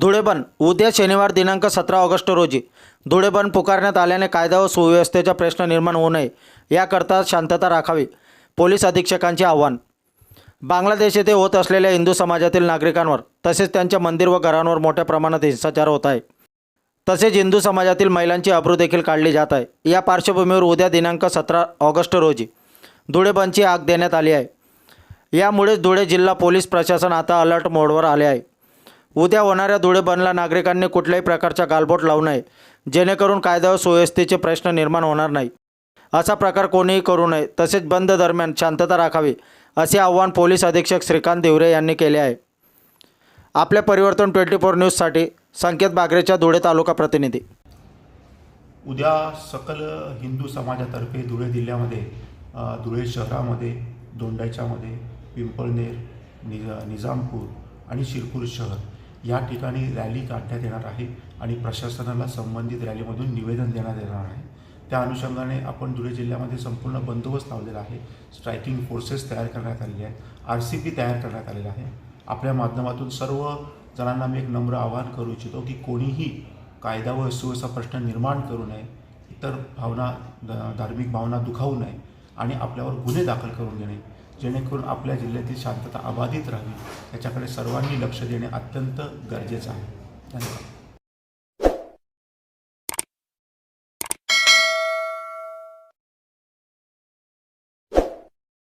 धुळेबन उद्या शनिवार दिनांक सतरा ऑगस्ट रोजी. धुळेबन पुकारण्यात आल्याने कायदा व सुव्यवस्थेचा प्रश्न निर्माण होऊ नये याकरता शांतता राखावी पोलीस अधीक्षकांचे आव्हान. बांगलादेश येथे होत असलेल्या हिंदू समाजातील नागरिकांवर तसेच त्यांच्या मंदिर व घरांवर मोठ्या प्रमाणात हिंसाचार होत आहे. तसेच हिंदू समाजातील महिलांची अब्रू देखील काढली जात आहे. या पार्श्वभूमीवर उद्या दिनांक सतरा ऑगस्ट रोजी धुळेबनची आग देण्यात आली आहे. यामुळेच धुळे जिल्हा पोलीस प्रशासन आता अलर्ट मोडवर आले आहे. उद्या होणाऱ्या धुळे बनला नागरिकांनी कुठल्याही प्रकारचा गालबोट लावू नये. जेणेकरून कायदा व सुव्यवस्थेचे प्रश्न निर्माण होणार नाही. असा प्रकार कोणीही करू नये. तसेच बंद दरम्यान शांतता राखावी असे आवाहन पोलीस अधीक्षक श्रीकांत देवरे यांनी केले आहे. आपल्या परिवर्तन ट्वेंटी फोर न्यूजसाठी संकेत बागरेच्या धुळे तालुका प्रतिनिधी. उद्या सकल हिंदू समाजातर्फे धुळे जिल्ह्यामध्ये धुळे शहरामध्ये दोंडाच्यामध्ये पिंपळनेर निज निजामपूर आणि शिरपूर शहर या ठिकाणी रॅली काढण्यात येणार आहे आणि प्रशासनाला संबंधित रॅलीमधून निवेदन देण्यात येणार आहे. त्या अनुषंगाने आपण धुळे जिल्ह्यामध्ये संपूर्ण बंदोबस्त लावलेला आहे. स्ट्रायकिंग फोर्सेस तयार करण्यात आलेले आहेत आर सी पी तयार करण्यात आलेला आहे. आपल्या माध्यमातून सर्व जणांना मी एक नम्र आवाहन करू इच्छितो की कोणीही कायदा व सुव्यवस्था प्रश्न निर्माण करू नये इतर भावना ध- धार्मिक भावना दुखावू नये आणि आपल्यावर गुन्हे दाखल करून देणे. जेणेकरून आपल्या जिल्ह्यातील शांतता अबाधित राहावी याच्याकडे सर्वांनी लक्ष देणे अत्यंत गरजेचं आहे. धन्यवाद.